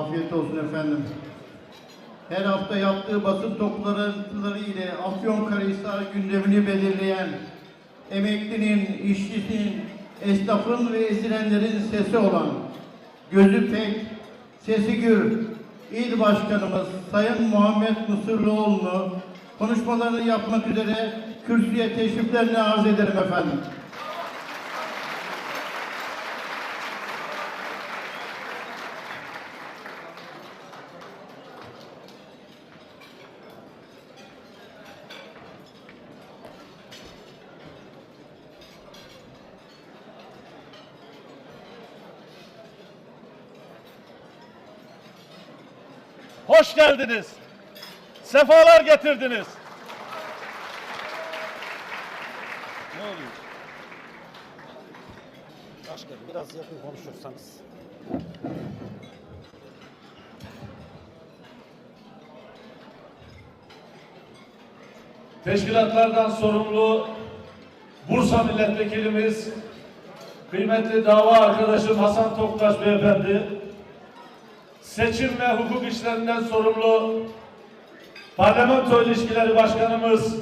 Afiyet olsun efendim. Her hafta yaptığı basın toplantıları ile Afyonkarahisar gündemini belirleyen emeklinin, işçisinin, esnafın ve ezilenlerin sesi olan gözü pek, sesi gür İl Başkanımız Sayın Muhammed Mısırlıoğlu'nu konuşmalarını yapmak üzere kürsüye teşriflerini arz ederim efendim. Hoş geldiniz. Sefalar getirdiniz. Ne oluyor? Başkanım biraz yakın konuşursanız. Teşkilatlardan sorumlu Bursa Milletvekilimiz, kıymetli dava arkadaşım Hasan Toktaş Beyefendi, seçim ve hukuk işlerinden sorumlu Parlamento İlişkileri Başkanımız,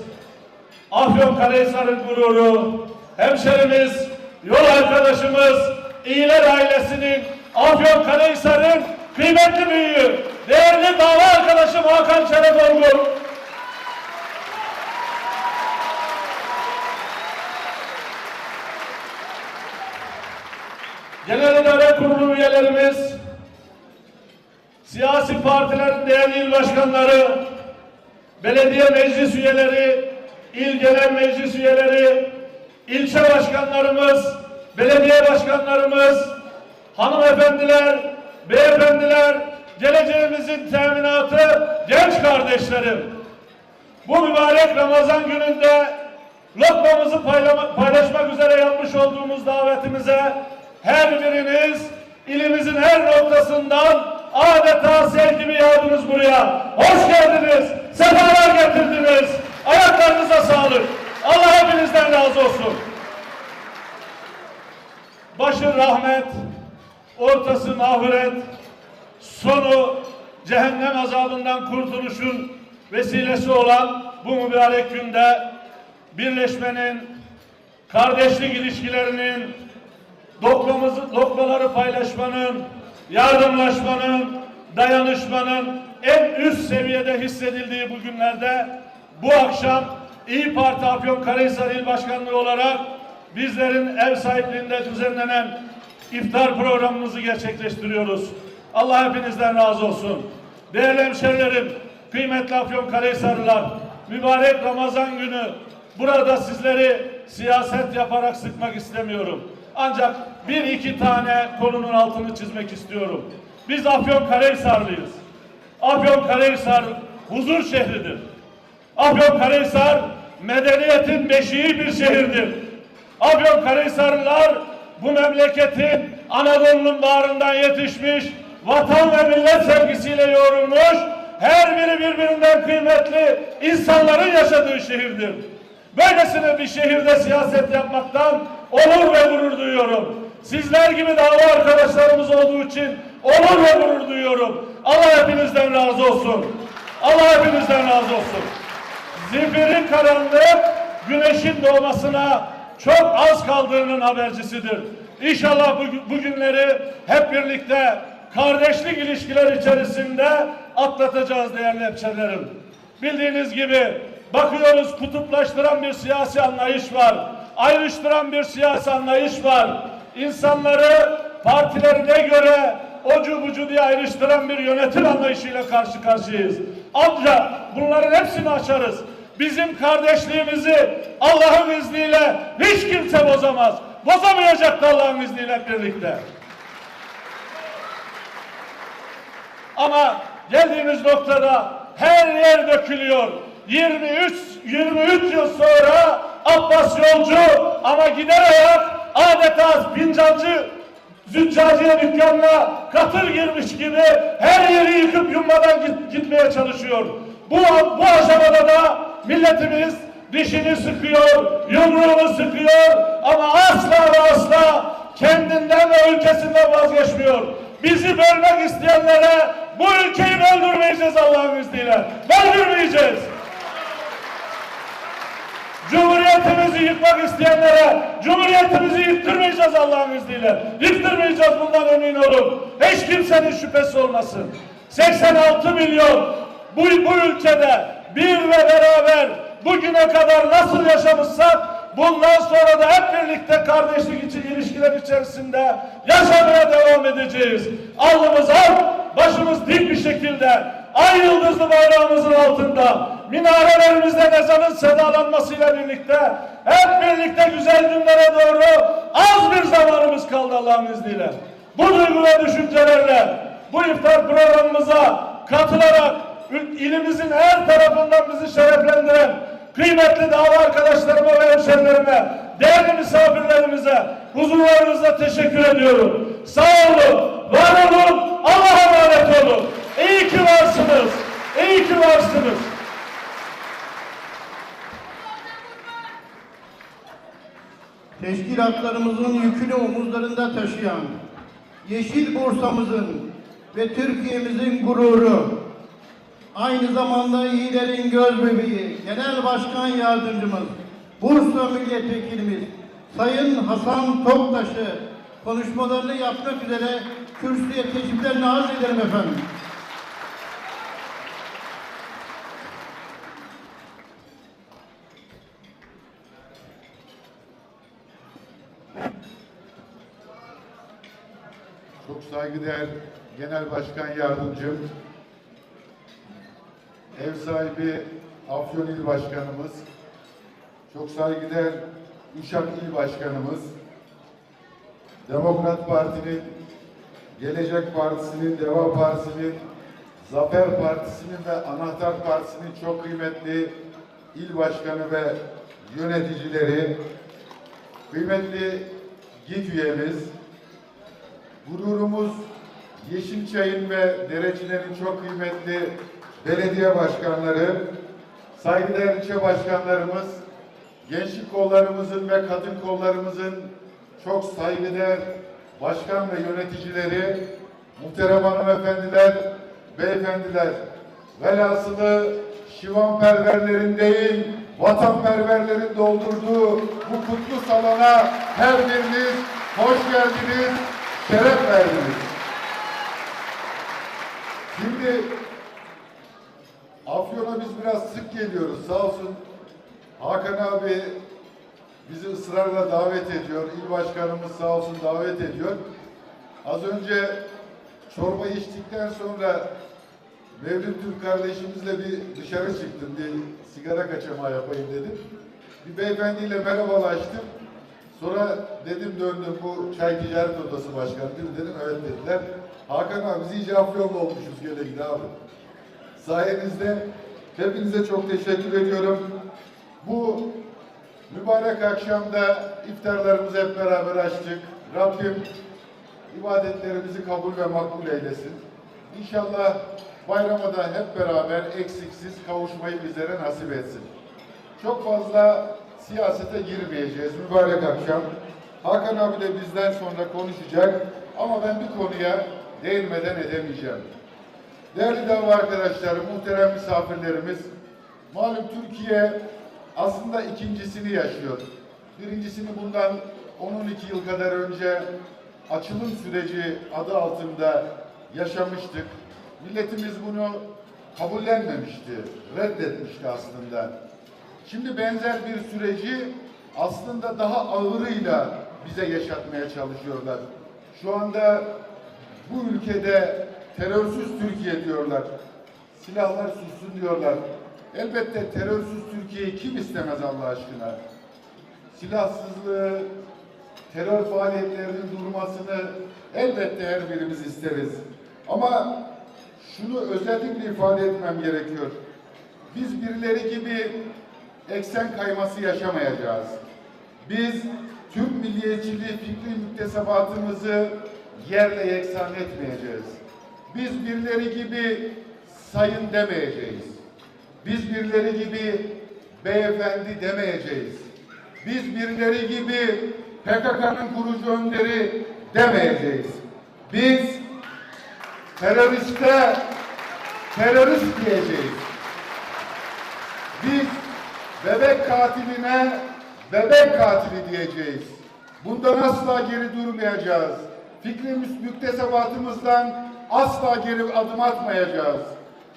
Afyonkarahisar'ın gururu, hemşerimiz, yol arkadaşımız, İyiler ailesinin, Afyonkarahisar'ın kıymetli büyüğü, değerli dava arkadaşım Hakan Çeleborgun, Genel İdare Kurulu üyelerimiz, siyasi partilerin değerli il başkanları, belediye meclis üyeleri, il genel meclis üyeleri, ilçe başkanlarımız, belediye başkanlarımız, hanımefendiler, beyefendiler, geleceğimizin teminatı, genç kardeşlerim. Bu mübarek Ramazan gününde lokmamızı paylaşmak üzere yapmış olduğumuz davetimize her biriniz ilimizin her noktasından adeta sel gibi yağdınız buraya. Hoş geldiniz, sefalar getirdiniz. Ayaklarınıza sağlık. Allah hepinizden razı olsun. Başı rahmet, ortası mağfiret, sonu cehennem azabından kurtuluşun vesilesi olan bu mübarek günde birleşmenin, kardeşlik ilişkilerinin, lokmamızı, lokmaları paylaşmanın, yardımlaşmanın, dayanışmanın en üst seviyede hissedildiği bu günlerde bu akşam İyi Parti Afyonkarahisar İl Başkanlığı olarak bizlerin ev sahipliğinde düzenlenen iftar programımızı gerçekleştiriyoruz. Allah hepinizden razı olsun. Değerli hemşerilerim, kıymetli Afyonkarahisarlılar, mübarek Ramazan günü burada sizleri siyaset yaparak sıkmak istemiyorum. Ancak bir iki tane konunun altını çizmek istiyorum. Biz Afyonkarahisarlıyız. Afyonkarahisar huzur şehridir. Afyonkarahisar medeniyetin beşiği bir şehirdir. Afyonkarahisarlılar bu memleketin Anadolu'nun bağrından yetişmiş, vatan ve millet sevgisiyle yoğrulmuş, her biri birbirinden kıymetli insanların yaşadığı şehirdir. Böylesine bir şehirde siyaset yapmaktan onur ve gurur duyuyorum. Sizler gibi dava arkadaşlarımız olduğu için onur ve gurur duyuyorum. Allah hepinizden razı olsun. Allah hepinizden razı olsun. Zifiri karanlık güneşin doğmasına çok az kaldığının habercisidir. İnşallah bu, bu günleri hep birlikte kardeşlik ilişkiler içerisinde atlatacağız değerli hemşerilerim. Bildiğiniz gibi bakıyoruz kutuplaştıran bir siyasi anlayış var. Ayrıştıran bir siyasi anlayış var. İnsanları partilerine göre ocu bucu diye ayrıştıran bir yönetim anlayışıyla karşı karşıyayız. Ancak bunların hepsini açarız. Bizim kardeşliğimizi Allah'ın izniyle hiç kimse bozamaz. Bozamayacak da Allah'ın izniyle birlikte. Ama geldiğimiz noktada her yer dökülüyor. 23 23 yıl sonra Abbas yolcu ama gider ayak adeta fincancı züccaciye dükkanına katır girmiş gibi her yeri yıkıp yummadan git- gitmeye çalışıyor. Bu, bu aşamada da milletimiz dişini sıkıyor, yumruğunu sıkıyor ama asla ve asla kendinden ve ülkesinden vazgeçmiyor. Bizi bölmek isteyenlere bu ülkeyi böldürmeyeceğiz Allah'ın izniyle. Böldürmeyeceğiz. Cumhuriyetimizi yıkmak isteyenlere Cumhuriyetimizi yıktırmayacağız Allah'ın izniyle. Yıktırmayacağız bundan emin olun. Hiç kimsenin şüphesi olmasın. 86 milyon bu, bu ülkede bir ve beraber bugüne kadar nasıl yaşamışsak bundan sonra da hep birlikte kardeşlik için ilişkiler içerisinde yaşamaya devam edeceğiz. Alnımız ak, başımız dik bir şekilde ay yıldızlı bayrağımızın altında minarelerimizde ezanın sedalanmasıyla birlikte hep birlikte güzel günlere doğru az bir zamanımız kaldı Allah'ın izniyle. Bu duygu ve düşüncelerle bu iftar programımıza katılarak ilimizin her tarafından bizi şereflendiren kıymetli dava arkadaşlarıma ve hemşerilerime, değerli misafirlerimize huzurlarınızda teşekkür ediyorum. Sağ olun, var olun, Allah'a emanet olun. İyi ki varsınız, iyi ki varsınız. Teşkilatlarımızın yükünü omuzlarında taşıyan, Yeşil Bursa'mızın ve Türkiye'mizin gururu, aynı zamanda iyilerin göz bebeği, Genel Başkan Yardımcımız, Bursa Milletvekilimiz, Sayın Hasan Toptaş'ı konuşmalarını yapmak üzere kürsüye teşriflerini arz ederim efendim. Çok saygıdeğer Genel Başkan Yardımcım, ev sahibi Afyon İl Başkanımız, çok saygıdeğer Uşak İl Başkanımız, Demokrat Parti'nin, Gelecek Partisi'nin, Deva Partisi'nin, Zafer Partisi'nin ve Anahtar Partisi'nin çok kıymetli il başkanı ve yöneticileri, kıymetli GİT üyemiz, Gururumuz Yeşilçay'ın ve Derecilerin çok kıymetli belediye başkanları, saygıdeğer ilçe başkanlarımız, gençlik kollarımızın ve kadın kollarımızın çok saygıdeğer başkan ve yöneticileri, muhterem hanımefendiler, beyefendiler, velhasılı şivanperverlerin değil, vatanperverlerin doldurduğu bu kutlu salona her biriniz hoş geldiniz, şeref verdiniz. Şimdi Afyon'a biz biraz sık geliyoruz. Sağ olsun Hakan abi bizi ısrarla davet ediyor. İl başkanımız sağ olsun davet ediyor. Az önce çorba içtikten sonra Mevlüt Türk kardeşimizle bir dışarı çıktım. Bir sigara kaçamağı yapayım dedim. Bir beyefendiyle merhabalaştım. Sonra dedim döndüm bu çay ticaret odası başkanı değil mi? Dedim evet dediler. Hakan abi biz iyice afyonlu olmuşuz gele gide abi. Sayenizde hepinize çok teşekkür ediyorum. Bu mübarek akşamda iftarlarımızı hep beraber açtık. Rabbim ibadetlerimizi kabul ve makbul eylesin. İnşallah bayrama da hep beraber eksiksiz kavuşmayı bizlere nasip etsin. Çok fazla siyasete girmeyeceğiz mübarek akşam. Hakan abi de bizden sonra konuşacak ama ben bir konuya değinmeden edemeyeceğim. Değerli dava arkadaşlarım, muhterem misafirlerimiz, malum Türkiye aslında ikincisini yaşıyor. Birincisini bundan 10-12 yıl kadar önce açılım süreci adı altında yaşamıştık. Milletimiz bunu kabullenmemişti, reddetmişti aslında. Şimdi benzer bir süreci aslında daha ağırıyla bize yaşatmaya çalışıyorlar. Şu anda bu ülkede terörsüz Türkiye diyorlar. Silahlar sussun diyorlar. Elbette terörsüz Türkiye'yi kim istemez Allah aşkına? Silahsızlığı, terör faaliyetlerinin durmasını elbette her birimiz isteriz. Ama şunu özellikle ifade etmem gerekiyor. Biz birileri gibi eksen kayması yaşamayacağız. Biz Türk milliyetçiliği fikri müktesebatımızı yerle yeksan etmeyeceğiz. Biz birileri gibi sayın demeyeceğiz. Biz birileri gibi beyefendi demeyeceğiz. Biz birileri gibi PKK'nın kurucu önderi demeyeceğiz. Biz teröriste terörist diyeceğiz. Biz bebek katiline bebek katili diyeceğiz. Bundan asla geri durmayacağız. Fikri müs- müktesebatımızdan asla geri adım atmayacağız.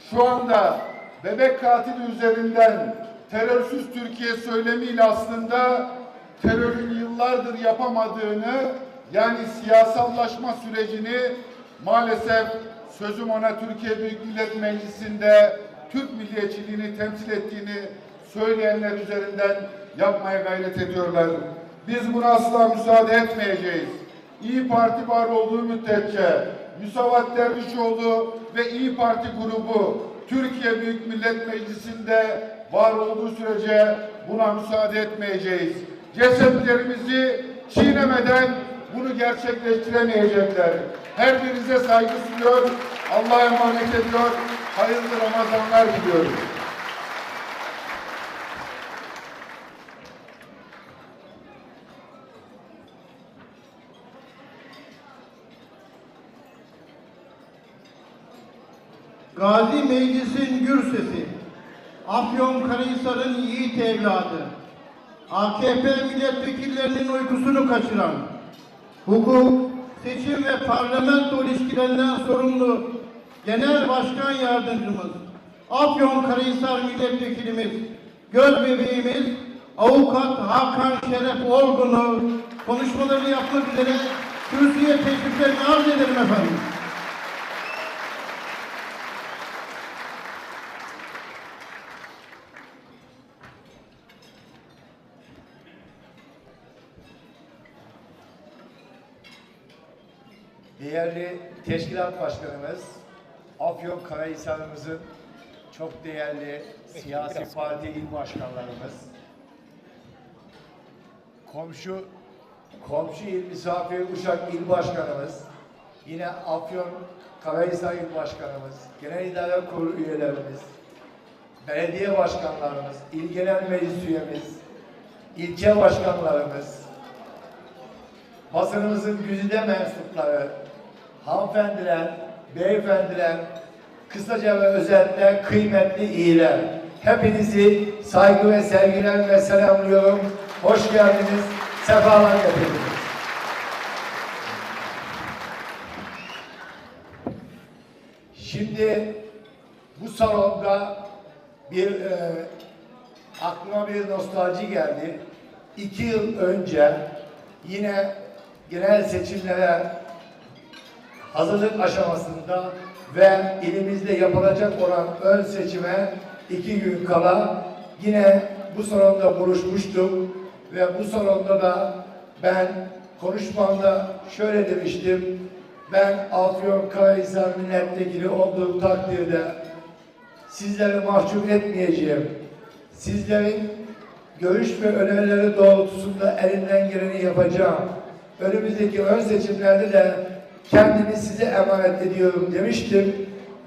Şu anda bebek katili üzerinden terörsüz Türkiye söylemiyle aslında terörün yıllardır yapamadığını yani siyasallaşma sürecini maalesef sözüm ona Türkiye Büyük Millet Meclisi'nde Türk milliyetçiliğini temsil ettiğini söyleyenler üzerinden yapmaya gayret ediyorlar. Biz buna asla müsaade etmeyeceğiz. İyi Parti var olduğu müddetçe Müsavat Dervişoğlu ve İyi Parti grubu Türkiye Büyük Millet Meclisi'nde var olduğu sürece buna müsaade etmeyeceğiz. Cesetlerimizi çiğnemeden bunu gerçekleştiremeyecekler. Her birinize saygı sunuyor, Allah'a emanet ediyor, hayırlı Ramazanlar diliyorum. Gazi Meclis'in gür sesi, Afyonkarahisar'ın yiğit evladı, AKP milletvekillerinin uykusunu kaçıran, hukuk, seçim ve parlamento ilişkilerinden sorumlu Genel Başkan Yardımcımız, Afyonkarahisar Milletvekilimiz, göz bebeğimiz, Avukat Hakan Şeref Orgun'u konuşmalarını yapmak üzere kürsüye teşriflerini arz ederim efendim. Değerli teşkilat başkanımız, Afyon Karahisar'ımızın çok değerli siyasi parti il başkanlarımız, komşu komşu il misafir Uşak il başkanımız, yine Afyon Karahisar il başkanımız, genel idare kurulu üyelerimiz, belediye başkanlarımız, il genel meclis üyemiz, ilçe başkanlarımız, basınımızın güzide mensupları, hanımefendiler, beyefendiler, kısaca ve özetle kıymetli iyiler. Hepinizi saygı ve sevgilerle selamlıyorum. Hoş geldiniz, sefalar getirdiniz. Şimdi bu salonda bir e, aklıma bir nostalji geldi. İki yıl önce yine genel seçimlere hazırlık aşamasında ve ilimizde yapılacak olan ön seçime iki gün kala yine bu salonda buluşmuştuk ve bu salonda da ben konuşmamda şöyle demiştim. Ben Afyon Karahisar milletvekili olduğum takdirde sizleri mahcup etmeyeceğim. Sizlerin görüş ve önerileri doğrultusunda elimden geleni yapacağım. Önümüzdeki ön seçimlerde de kendimi size emanet ediyorum demiştim.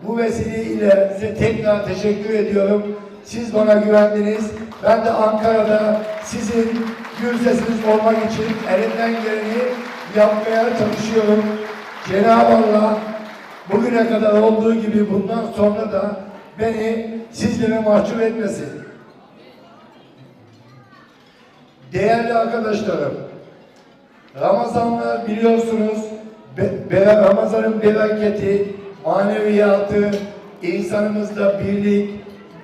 Bu vesileyle size tekrar teşekkür ediyorum. Siz bana güvendiniz. Ben de Ankara'da sizin gür sesiniz olmak için elimden geleni yapmaya çalışıyorum. Cenab-ı Allah bugüne kadar olduğu gibi bundan sonra da beni sizlere mahcup etmesin. Değerli arkadaşlarım, Ramazanlar biliyorsunuz be, Ramazan'ın bereketi, maneviyatı, insanımızda birlik,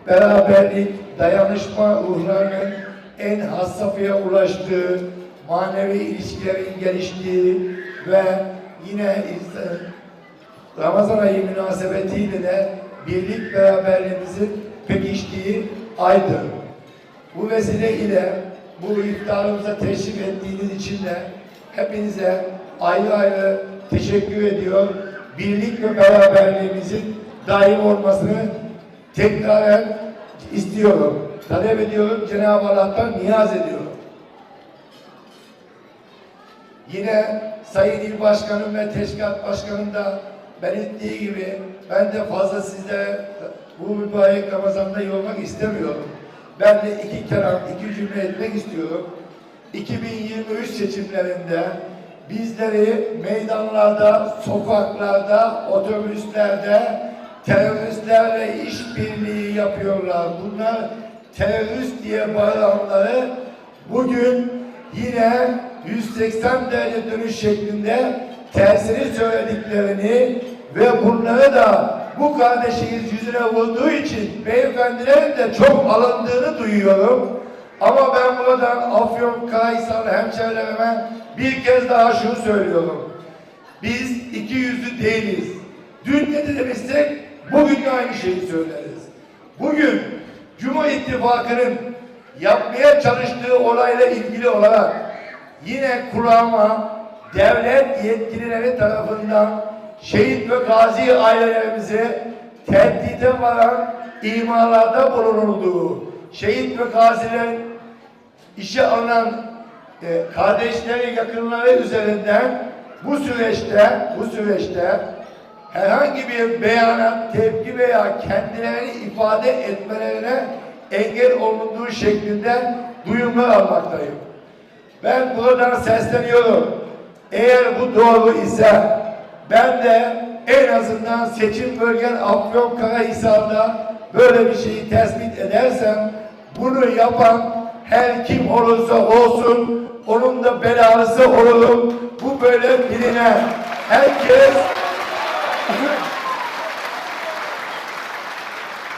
beraberlik, dayanışma ruhlarının en has safhaya ulaştığı, manevi ilişkilerin geliştiği ve yine insan, Ramazan ayı münasebetiyle de birlik beraberliğimizin pekiştiği aydır. Bu vesile ile bu iftarımıza teşrif ettiğiniz için de hepinize ayrı ayrı teşekkür ediyor. Birlik ve beraberliğimizin daim olmasını tekrar istiyorum. Talep ediyorum. Cenab-ı Allah'tan niyaz ediyorum. Yine Sayın İl Başkanım ve Teşkilat Başkanım da belirttiği gibi ben de fazla sizde bu mübarek Ramazan'da yormak istemiyorum. Ben de iki kelam, iki cümle etmek istiyorum. 2023 seçimlerinde bizleri meydanlarda, sokaklarda, otobüslerde teröristlerle işbirliği yapıyorlar. Bunlar terörist diye bağıranları bugün yine 180 derece dönüş şeklinde tersini söylediklerini ve bunları da bu kardeşiniz yüzüne vurduğu için beyefendilerin de çok alındığını duyuyorum. Ama ben buradan Afyon Karahisar hemşehrilerime bir kez daha şunu söylüyorum. Biz iki yüzlü değiliz. Dün ne demişsek bugün de aynı şeyi söyleriz. Bugün Cumhur İttifakı'nın yapmaya çalıştığı olayla ilgili olarak yine kulağıma devlet yetkilileri tarafından şehit ve gazi ailelerimize tehdide varan imalarda bulunulduğu, şehit ve gazilerin işe alınan e, kardeşleri, yakınları üzerinden bu süreçte, bu süreçte herhangi bir beyana, tepki veya kendilerini ifade etmelerine engel olunduğu şeklinde duyumlar almaktayım. Ben buradan sesleniyorum. Eğer bu doğru ise ben de en azından seçim bölgen Afyonkarahisar'da böyle bir şeyi tespit edersem bunu yapan her kim olursa olsun onun da belası olurum. Bu böyle biline herkes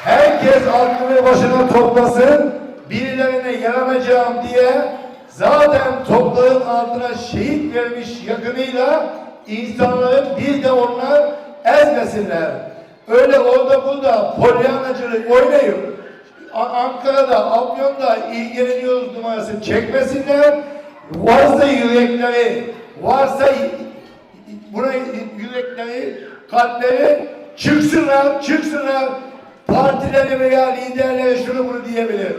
herkes aklını başına toplasın birilerine yaramayacağım diye zaten topların altına şehit vermiş yakınıyla insanların bir de onlar ezmesinler. Öyle orada burada polyanacılık oynayıp Ankara'da, Afyon'da ilgileniyoruz numarası çekmesinler. Varsa yürekleri, varsa buna yürekleri, kalpleri çıksınlar, çıksınlar. Partileri veya liderleri şunu bunu diyebilir.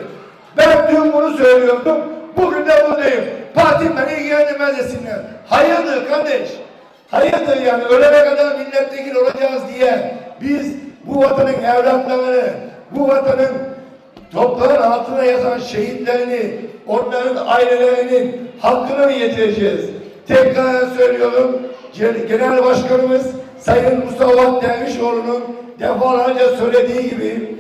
Ben dün bunu söylüyordum, bugün de buradayım. Partim beni ilgilendirmez desinler. Hayırdır kardeş? Hayırdır yani ölene kadar milletvekili olacağız diye biz bu vatanın evlatlarını, bu vatanın toprağın altına yazan şehitlerini, onların ailelerinin hakkını yedireceğiz? Tekrar söylüyorum, Gen- Genel Başkanımız Sayın Mustafa Dervişoğlu'nun defalarca söylediği gibi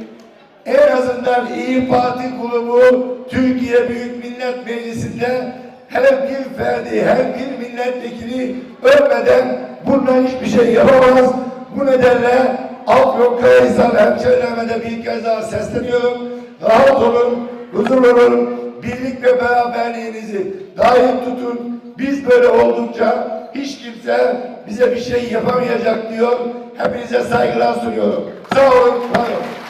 en azından İyi Parti grubu Türkiye Büyük Millet Meclisi'nde her bir ferdi, her bir milletvekili ölmeden bundan hiçbir şey yapamaz. Bu nedenle Afyonkarahisar hemşehrilerime de bir kez daha sesleniyorum. Rahat olun, huzur olun, birlik ve beraberliğinizi daim tutun. Biz böyle oldukça hiç kimse bize bir şey yapamayacak diyor. Hepinize saygılar sunuyorum. Sağ olun, var olun.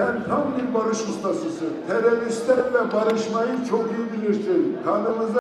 Sen tam bir barış ustasısın. Teröristlerle barışmayı çok iyi bilirsin. Kanımıza